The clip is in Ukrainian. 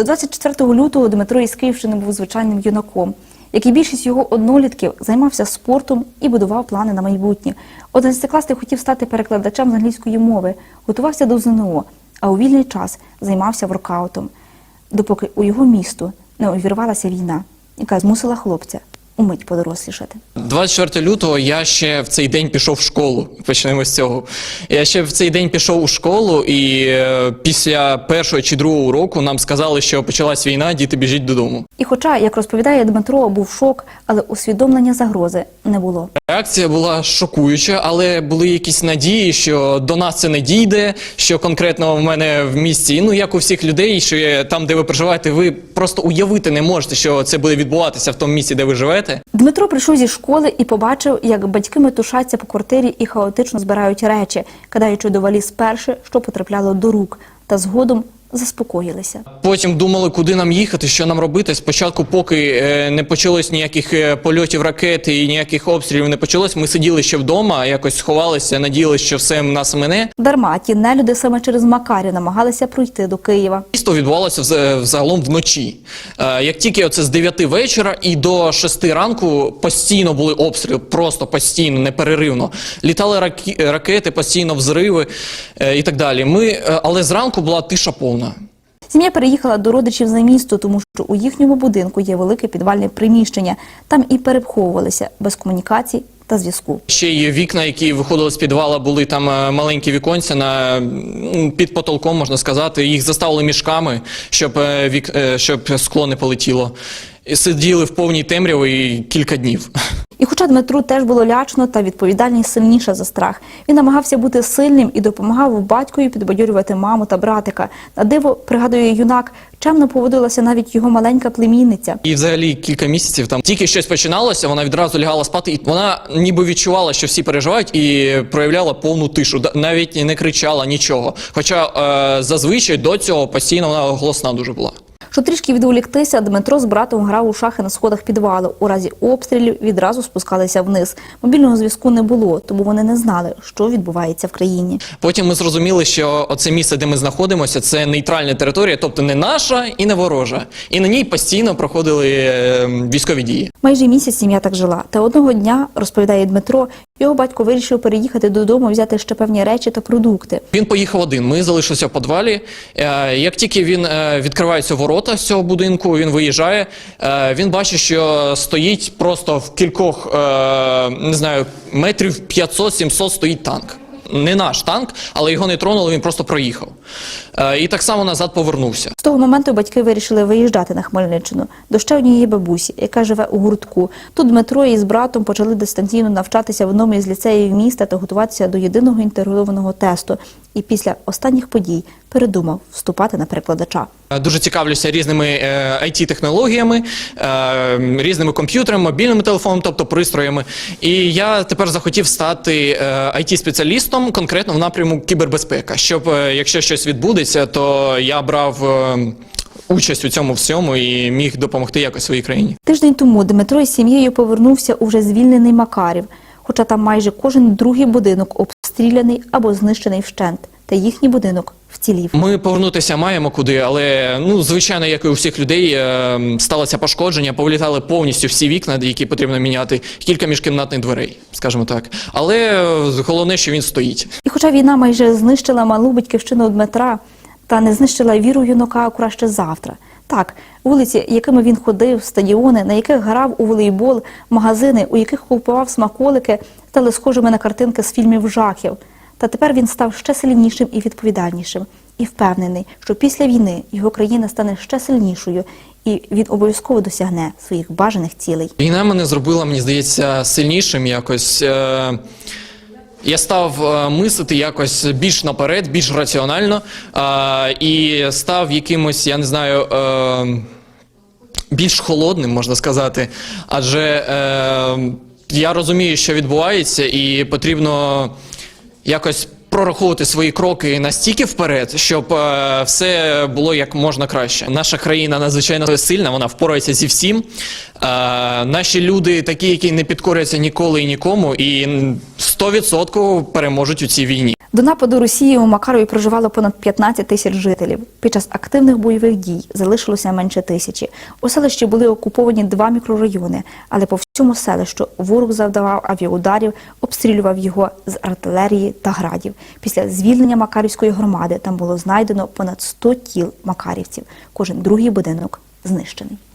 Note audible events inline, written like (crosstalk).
До 24 лютого Дмитро із Київщини був звичайним юнаком. Як і більшість його однолітків, займався спортом і будував плани на майбутнє. Одинадцятикласник хотів стати перекладачем з англійської мови, готувався до ЗНО, а у вільний час займався воркаутом, допоки у його місту не увірвалася війна, яка змусила хлопця умить подорослішати. 24 лютого я ще в цей день пішов в школу. (laughs) Почнемо з цього. Я ще в цей день пішов у школу, і е, після першого чи другого уроку нам сказали, що почалась війна, діти біжіть додому. І хоча, як розповідає Дмитро, був шок, але усвідомлення загрози не було. Реакція була шокуюча, але були якісь надії, що до нас це не дійде. Що конкретно в мене в місті, ну як у всіх людей, що є там, де ви проживаєте, ви просто уявити не можете, що це буде відбуватися в тому місці, де ви живете. Дмитро прийшов зі школи і побачив, як батьки метушаться по квартирі і хаотично збирають речі, кидаючи до валіз перше, що потрапляло до рук, та згодом заспокоїлися. Потім думали, куди нам їхати, що нам робити. Спочатку, поки е, не почалось ніяких е, польотів ракет і ніяких обстрілів не почалось, ми сиділи ще вдома, якось сховалися, надіялися, що все нас мине. Дарма ті нелюди саме через Макарів намагалися пройти до Києва. Дійство відбувалося взагалом вночі. Е, Як тільки оце з 9 вечора і до 6 ранку постійно були обстріли, просто постійно, непереривно. Літали ракі- ракети, постійно взриви і так далі. Ми, але зранку була тиша повна. Сім'я переїхала до родичів за місто, тому що у їхньому будинку є велике підвальне приміщення. Там і перепховувалися без комунікацій та зв'язку. Ще є вікна, які виходили з підвала, були там е, маленькі віконця на під потолком, можна сказати. Їх заставили мішками, щоб е, вік, е, щоб скло не полетіло. І сиділи в повній темряві кілька днів. І хоча Дмитру теж було лячно, та відповідальність сильніша за страх. Він намагався бути сильним і допомагав батькові підбадьорювати маму та братика. На диво, пригадує юнак, чемно поводилася навіть його маленька племінниця. І взагалі кілька місяців там тільки щось починалося, вона відразу лягала спати, і вона ніби відчувала, що всі переживають, і проявляла повну тишу. Навіть не кричала нічого. Хоча е, зазвичай до цього постійно вона голосна дуже була. Щоб трішки відволіктися, Дмитро з братом грав у шахи на сходах підвалу. У разі обстрілів відразу спускалися вниз. Мобільного зв'язку не було, тому вони не знали, що відбувається в країні. Потім ми зрозуміли, що оце місце, де ми знаходимося, це нейтральна територія, тобто не наша і не ворожа. І на ній постійно проходили е, військові дії. Майже місяць сім'я так жила. Та одного дня, розповідає Дмитро, його батько вирішив переїхати додому, взяти ще певні речі та продукти. Він поїхав один. Ми залишилися в підвалі. Е, Як тільки він е, відкривається ворота з цього будинку, він виїжджає. е, Він бачить, що стоїть просто в кількох е, не знаю метрів 500-700 стоїть танк. Не наш танк, але його не тронули, він просто проїхав. Е, І так само назад повернувся. З того моменту батьки вирішили виїжджати на Хмельниччину до ще однієї бабусі, яка живе у гуртку. Тут Дмитро із братом почали дистанційно навчатися в одному із ліцеїв міста та готуватися до єдиного інтегрованого тесту. І після останніх подій передумав вступати на перекладача. Е, Дуже цікавлюся різними IT-технологіями, е, різними комп'ютерами, мобільними телефонами, тобто пристроями. І я тепер захотів стати е, IT-спеціалістом конкретно в напряму кібербезпека, щоб е, якщо щось відбудеться, то я брав е, участь у цьому всьому і міг допомогти якось своїй країні. Тиждень тому Дмитро із сім'єю повернувся у вже звільнений Макарів, хоча там майже кожен другий будинок обстріляний або знищений вщент, та їхній будинок вцілів. Ми повернутися маємо куди, але ну звичайно, як і у всіх людей, е, сталося пошкодження, повилітали повністю всі вікна, які потрібно міняти, кілька міжкімнатних дверей, скажімо так. Але е, головне, що він стоїть. І хоча війна майже знищила малу батьківщину Дмитра, та не знищила віру юнака краще завтра. Так, вулиці, якими він ходив, стадіони, на яких грав у волейбол, магазини, у яких купував смаколики, стали схожими на картинки з фільмів жахів. Та тепер він став ще сильнішим і відповідальнішим, і впевнений, що після війни його країна стане ще сильнішою, і він обов'язково досягне своїх бажаних цілей. Війна мене зробила, мені здається, сильнішим якось. Е, Я став е, мислити якось більш наперед, більш раціонально е, і став якимось, я не знаю, більш холодним, можна сказати. Адже я розумію, що відбувається, і потрібно якось прораховувати свої кроки настільки вперед, щоб е, все було як можна краще. Наша країна надзвичайно сильна, вона впорається зі всім. Е, наші люди такі, які не підкоряться ніколи і нікому, і 100% переможуть у цій війні. До нападу Росії у Макарові проживало понад 15 тисяч жителів. Під час активних бойових дій залишилося менше тисячі. У селищі були окуповані два мікрорайони, але по всьому селищу ворог завдавав авіаударів, обстрілював його з артилерії та градів. Після звільнення Макарівської громади там було знайдено понад 100 тіл макарівців. Кожен другий будинок знищений.